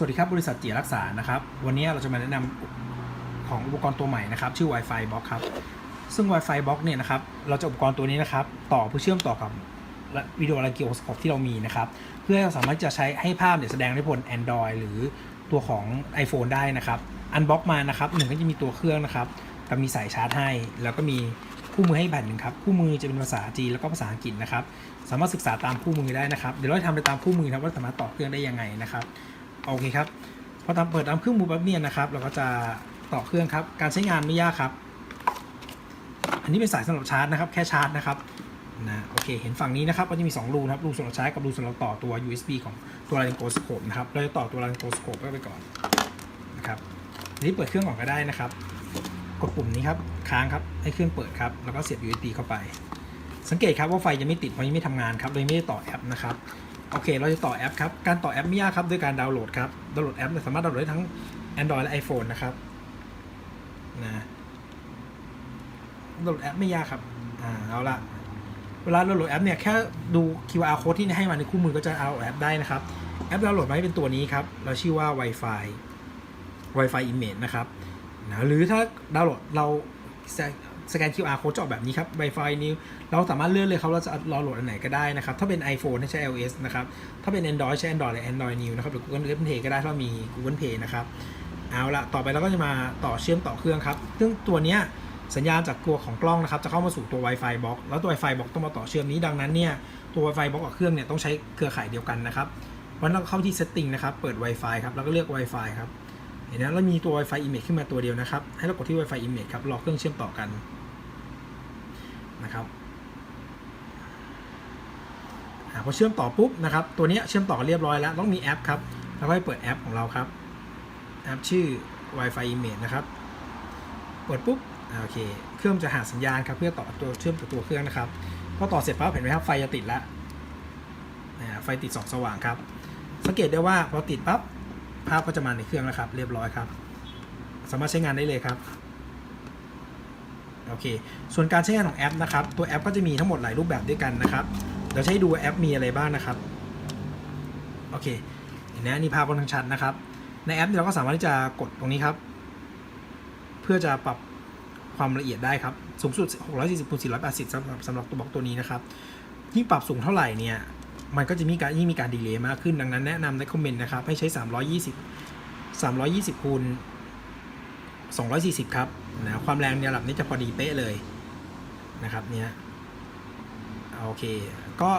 สวัสดีครับบริษัทเจียรักษานะครับวันนี้เราจะมาแนะนำของอุปกรณ์ตัวใหม่นะครับชื่อ Wi-Fi Box ครับซึ่ง Wi-Fi Box เนี่ยนะครับเราจะอุปกรณ์ตัวนี้นะครับต่อเพื่อเชื่อมต่อกับวิดีโอลังกิโอสโคปที่เรามีนะครับเพื่อเราสามารถจะใช้ให้ภาพเนี่ยแสดงได้บน Android หรือตัวของ iPhone ได้นะครับอันบ็อกมานะครับหนึ่งก็จะมีตัวเครื่องนะครับกับมีสายชาร์จให้ แล้วก็มีคู่มือให้แผ่นหนึ่งครับคู่มือจะเป็นภาษาจีนแล้วก็ภาษาอังกฤษนะครับสามารถศึกษาตามคู่มือได้นะครับเดี๋ยวเราจะทำไปตามคู่มือนะว่าสามารถต่อเครื่องได้ยังไงนะครับ โอเคครับพอทำเปิดตามเครื่องมือปั๊บเนี่ยนะครับเราก็จะต่อเครื่องครับ การใช้งานไม่ยากครับ อันนี้เป็นสายสำหรับชาร์จนะครับ แค่ชาร์จนะครับนะโอเคเห็นฝั่งนี้นะครับก็จะมี 2 รูนะครับรูสำหรับใช้กับรูสำหรับต่อตัว USB ของตัว l a r y n g o s c o p e นะครับเราจะต่อตัว l a r y n g o s c o p e ไปก่อนนะครับอันนี้เปิดเครื่องก่อนก็ได้นะครับ กดปุ่มนี้ครับค้างครับให้เครื่องเปิดครับแล้วก็เสียบ USB เข้าไป สังเกตครับว่าไฟยังไม่ติดเพราะยังไม่ทำงานครับเลยไม่ได้ต่อแอปนะครับ โอเค เราจะต่อแอปครับ การต่อแอปไม่ยากครับด้วยการดาวน์โหลดครับ ดาวน์โหลดแอปเนี่ยสามารถดาวน์โหลดได้ทั้ง Android และ iPhone นะครับ นะดาวน์โหลดแอปไม่ยากครับ อ่า เอาละเวลาเราโหลดแอปเนี่ยแค่ดู QR code ที่ให้มาในคู่มือก็จะเอาแอปได้นะครับ แอปดาวน์โหลดมาให้เป็นตัวนี้ครับ เราชื่อว่า Wi-Fi Wi-Fi Image นะครับนะหรือถ้าดาวน์โหลดเรา สแกน QR code จะออกแบบนี้ครับ Wi-Fi New เราสามารถเลือกเลยครับเราจะดาวน์โหลดอันไหนก็ได้นะครับ ถ้าเป็น iPhone ใช้ iOS นะครับ ถ้าเป็น Android ใช้ Android หรือ Android New นะครับ หรือ Google Play ก็ได้ถ้ามี Google Play นะครับ เอาละต่อไปเราก็จะมาต่อเชื่อมต่อเครื่องครับ ซึ่งตัวเนี้ยสัญญาณจากตัวของกล้องนะครับ จะเข้ามาสู่ตัว Wi-Fi box แล้วตัว Wi-Fi box ต้องมาต่อเชื่อมนี้ดังนั้นเนี่ยตัว Wi-Fi box กับเครื่องเนี่ยต้องใช้เครือข่ายเดียวกันนะครับวันเราเข้าที่ setting นะครับ เปิด Wi-Fi ครับ แล้วก็เลือก Wi-Fi ครับ เห็นไหมแล้วมีตัว Wi-Fi image ขึ้นมาตัวเดียวนะครับ ให้เรากดที่ Wi-Fi image ครับ รอเครื่องเชื่อมต่อกัน นะครับพอเชื่อมต่อปุ๊บนะครับ ตัวนี้เชื่อมต่อเรียบร้อยแล้วต้องมีแอปครับแล้วก็เปิดแอปของเราครับ แอปชื่อ Wi-Fi image นะครับ เปิดปุ๊บโอเค เครื่องจะหาสัญญาณครับเพื่อต่อตัวเชื่อมต่อตัวเครื่องนะครับพอต่อเสร็จปั๊บเห็นไหมครับไฟจะติดแล้วอ่าไฟติดสองสว่างครับ สังเกตได้ว่าพอติดปั๊บภาพก็จะมาในเครื่องแล้วครับ เรียบร้อยครับ สามารถใช้งานได้เลยครับ โอเค ส่วนการใช้งานของแอปนะครับ ตัวแอปก็จะมีทั้งหมดหลายรูปแบบด้วยกันนะครับเดี๋ยวใช้ดูแอปมีอะไรบ้างนะครับ โอเค เห็นไหมนี่ภาพค่อนข้างชัดนะครับ ในแอปเราก็สามารถที่จะกดตรงนี้ครับ เพื่อจะปรับความละเอียดได้ครับ สูงสุด 640คูณ480สำหรับสำหรับตัวบล็อกตัวนี้นะครับ ยิ่งปรับสูงเท่าไหร่เนี่ย มันก็จะมีการยิ่งมีการดีเลย์มากขึ้น ดังนั้นแนะนำในคอมเมนต์นะครับ ให้ใช้ 320 320คูณ 240 ครับนะความแรงในระดับนี้จะพอดีเป๊ะเลยนะครับเนี่ยโอเค ก็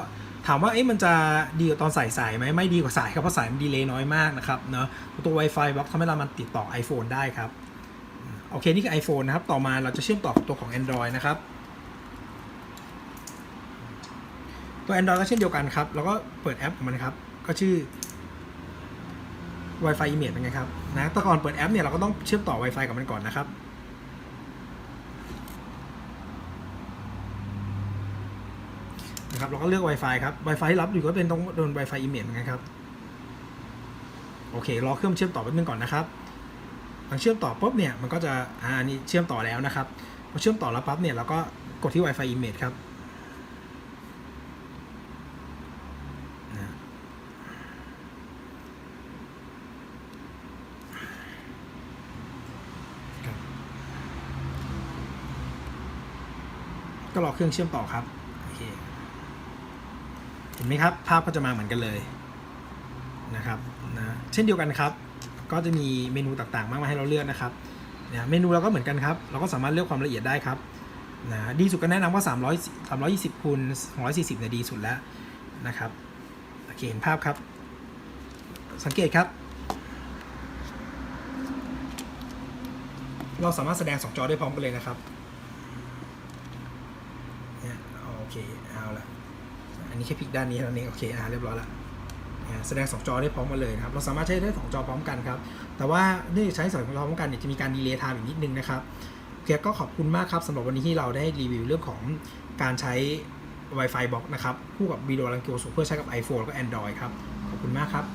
ถามว่าเอ๊ะมันจะดีกว่าตอนใส่สายไหมไม่ดีกว่าสายครับเพราะสายมันดีเลย์น้อยมากนะครับเนาะตัว Wi-Fi บล็อกทำให้เรามันติดต่อ iPhone ได้ครับโอเคนี่คือ iPhone นะครับ ต่อมาเราจะเชื่อมต่อกับตัวของ Android นะครับ ตัว Android ก็เช่นเดียวกันครับ แล้วก็เปิดแอปของมันครับ ก็ชื่อ Wi-Fi Image เป็นไงครับนะแต่ก่อนเปิดแอปเนี่ยเราก็ต้องเชื่อมต่อ Wi-Fi กับมันก่อนนะครับนะครับเราก็เลือก Wi-Fi ครับ Wi-Fi รับอยู่ก็เป็นตรงโดน Wi-Fi Image เหมือนกันครับ โอเค รอเครื่องเชื่อมต่อแป๊บนึงก่อนนะครับหลังเชื่อมต่อปุ๊บเนี่ยมันก็จะอ่าอันนี้เชื่อมต่อแล้วนะครับพอเชื่อมต่อแล้วปั๊บเนี่ยเราก็กดที่ Wi-Fi Image ครับ ก็รอเครื่องเชื่อมต่อครับโอเคเห็นไหมครับ ภาพก็จะมาเหมือนกันเลยนะครับนะเช่นเดียวกันครับ ก็จะมีเมนูต่างๆ มากมายให้เราเลือกนะครับเนะเมนูเราก็เหมือนกันครับ เราก็สามารถเลือกความละเอียดได้ครับนะดีสุดก็แนะนำว่า 300 320คูณ240เนี่ยดีสุดแล้วนะครับโอเคเห็นภาพครับ สังเกตครับ เราสามารถแสดงสองจอได้พร้อมกันเลยนะครับเนี่ยโอ เคเอาละอันนี้แค่พลิกด้านนี้เท่านั้นเองโอเคอ่าเรียบร้อยละแสดงสองจอได้พร้อมกันเลยนะครับ เราสามารถใช้ได้สองจอพร้อมกันครับ แต่ว่าเนื่องจากใช้สองจอพร้อมกันเนี่ยจะมีการดีเลย์ไทม์อีกนิดนึงนะครับโอเคก็ขอบคุณมากครับสำหรับวันนี้ที่เราได้รีวิวเรื่องของการใช้ Wi-Fi บล็อกนะครับคู่กับบีโดรังเกียวสูงเพื่อใช้กับ iPhone แล้วก็ Android ครับ ขอบคุณมากครับ